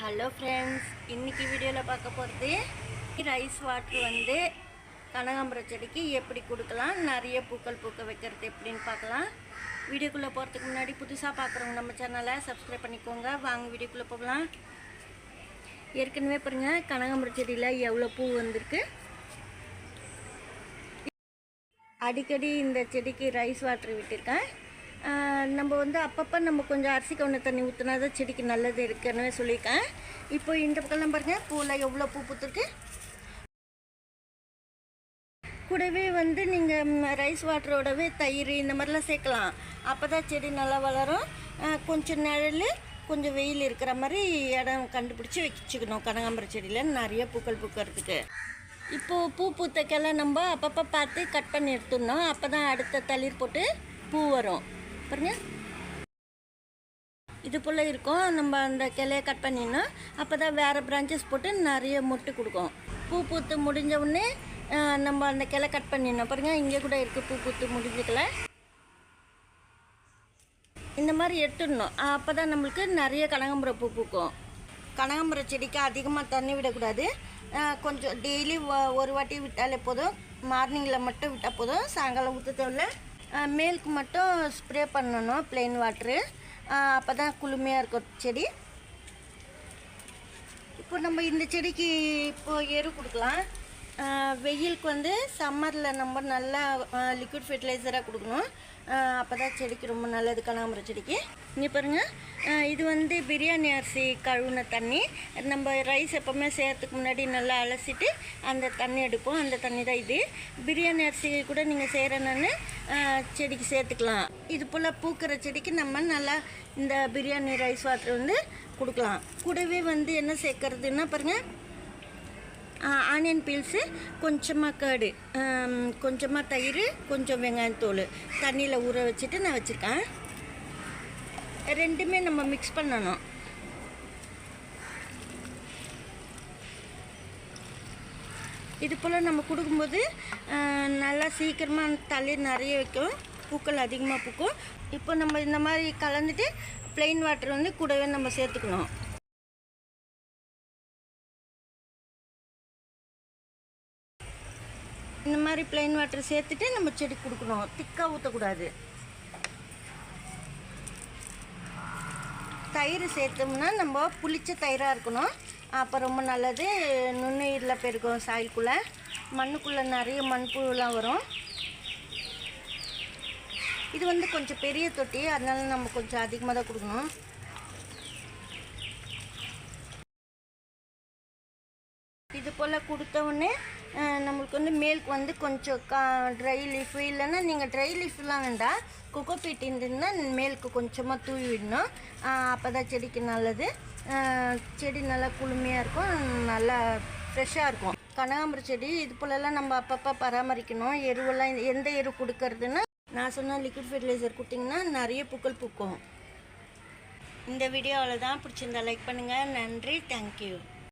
Hello friends இன்றைக்கி வீடியோவில் பார்க்க போகிறது ரைஸ் வாட்டர் வந்து கனகாம்பர செடிக்கு எப்படி கொடுக்கலாம் நிறைய பூக்கள் பூக்க வைக்கிறது எப்படின்னு பார்க்கலாம். வீடியோக்குள்ளே போகிறதுக்கு முன்னாடி புதுசாக பார்க்குறவங்க நம்ம சேனலை சப்ஸ்கிரைப் பண்ணிக்கோங்க. வாங்க வீடியோக்குள்ளே போகலாம். ஏற்கனவே பாருங்கள் கனகாம்பர செடியில் எவ்வளோ பூ வந்திருக்கு. அடிக்கடி இந்த செடிக்கு ரைஸ் வாட்ரு விட்டிருக்கேன். நம்ம வந்து அப்பப்போ நம்ம கொஞ்சம் அரிசி கவுன தண்ணி ஊற்றினா தான் செடிக்கு நல்லது இருக்குன்னு சொல்லியிருக்கேன். இப்போ இந்த பக்கம்லாம் பாருங்கள் பூவில் எவ்வளோ பூ பூத்துருக்கு. கூடவே வந்து நீங்கள் ரைஸ் வாட்டரோடவே தயிர் இந்த மாதிரிலாம் சேர்க்கலாம். அப்போ தான் செடி நல்லா வளரும். கொஞ்சம் நிழல் கொஞ்சம் வெயில் இருக்கிற மாதிரி இடம் கண்டுபிடிச்சி வச்சுக்கணும். கனகாம்பர செடியில் நிறைய பூக்கள் பூக்கிறதுக்கு. இப்போது பூ பூத்தக்கெல்லாம் நம்ம அப்பப்போ பார்த்து கட் பண்ணி எடுத்துடணும். அப்போ தான் அடுத்த தளிர் போட்டு பூ வரும். பாருங்க. இது போல் இருக்கும். நம்ம அந்த கிளையை கட் பண்ணிடணும். அப்போ தான் வேறு பிரான்ச்சஸ் போட்டு நிறைய மொட்டு கொடுக்கும். பூ பூத்து முடிஞ்ச உடனே நம்ம அந்த கிளை கட் பண்ணிடணும். பாருங்க இங்கே கூட இருக்குது பூ பூத்து முடிஞ்ச இந்த மாதிரி எடுத்துடணும். அப்போ தான் நம்மளுக்கு நிறைய கனகாம்பரம் பூ பூக்கும். கனகாம்பரம் செடிக்கு அதிகமாக தண்ணி விடக்கூடாது. கொஞ்சம் டெய்லி ஒரு வாட்டி விட்டாலே போதும். மார்னிங்கில் மட்டும் விட்டால் போதும். சாயங்காலம் ஊற்ற தேவையில்லை மேலுக்கு மட்டும் ஸ்ப்ரே பண்ணணும் ப்ளெயின் வாட்ரு அப்போ தான் குளுமையாக இருக்கும் செடி. இப்போ நம்ம இந்த செடிக்கு இப்போது எரு கொடுக்கலாம். வெயிலுக்கு வந்து சம்மரில் நம்ம நல்லா லிக்விட் ஃபெர்டிலைசராக கொடுக்கணும். அப்போ தான் செடிக்கு ரொம்ப நல்லது கனகாம்பர செடிக்கு. இங்கே பாருங்கள் இது வந்து பிரியாணி அரிசி கழுவுன தண்ணி. நம்ம ரைஸ் எப்போவுமே செய்கிறதுக்கு முன்னாடி நல்லா அலசிட்டு அந்த தண்ணி எடுப்போம். அந்த தண்ணி தான் இது. பிரியாணி அரிசி கூட நீங்கள் செய்கிறேன்னு செடிக்கு சேர்த்துக்கலாம். இது போல் பூக்கிற செடிக்கு நம்ம நல்லா இந்த பிரியாணி ரைஸ் வாட்டர் வந்து கொடுக்கலாம். கூடவே வந்து என்ன சேர்க்கறதுன்னா பாருங்கள் ஆனியன் பீல்ஸு கொஞ்சமாக கேடு கொஞ்சமாக தயிர் கொஞ்சம் வெங்காயத்தோல் தண்ணியில் ஊற வச்சுட்டு நான் வச்சுருக்கேன். ரெண்டுமே நம்ம மிக்ஸ் பண்ணணும். இது போல் நம்ம கொடுக்கும்போது நல்லா சீக்கிரமாக தளிர் நிறைய வைக்கும். பூக்கள் அதிகமாக பூக்கும். இப்போ நம்ம இந்த மாதிரி கலந்துட்டு ப்ளெயின் வாட்டர் வந்து கூடவே நம்ம சேர்த்துக்கணும். இந்த மாதிரி பிளைன் வாட்டர் சேர்த்துட்டு நம்ம செடி கொடுக்கணும். திக்காக ஊற்றக்கூடாது தயிர் சேர்த்தோம்னா நம்ம புளிச்ச தயிராக இருக்கணும். அப்போ ரொம்ப நல்லது. நுண்ணுயிரில் பெருக்கும் சாயிலுக்குள்ளே மண்ணுக்குள்ளே நிறைய மண்புழுலாம் வரும். இது வந்து கொஞ்சம் பெரிய தொட்டி. அதனால நம்ம கொஞ்சம் அதிகமாக தான் கொடுக்கணும். இது போல் கொடுத்த உடனே நம்மளுக்கு வந்து மேலுக்கு வந்து கொஞ்சம் கா ட்ரை லீஃப் இல்லைன்னா நீங்கள் ட்ரை லீஃப்லாம் வேண்டாம். கொக்கோ பீட் இருந்ததுன்னா மேலுக்கு கொஞ்சமாக தூவி விடணும் அப்போ தான் செடிக்கு நல்லது. செடி நல்லா குளுமையாக இருக்கும் நல்லா ஃப்ரெஷ்ஷாக இருக்கும். கனகாம்பரம் செடி இது போலலாம் நம்ம அப்பப்போ பராமரிக்கணும். எருவெல்லாம் எந்த எரு கொடுக்கறதுன்னா நான் சொன்ன லிக்விட் ஃபெர்டிலைசர் கொடுத்தீங்கன்னா நிறைய பூக்கள் பூக்கும். இந்த வீடியோ அவ்வளோதான் பிடிச்சிருந்தா லைக் பண்ணுங்கள் நன்றி. தேங்க்யூ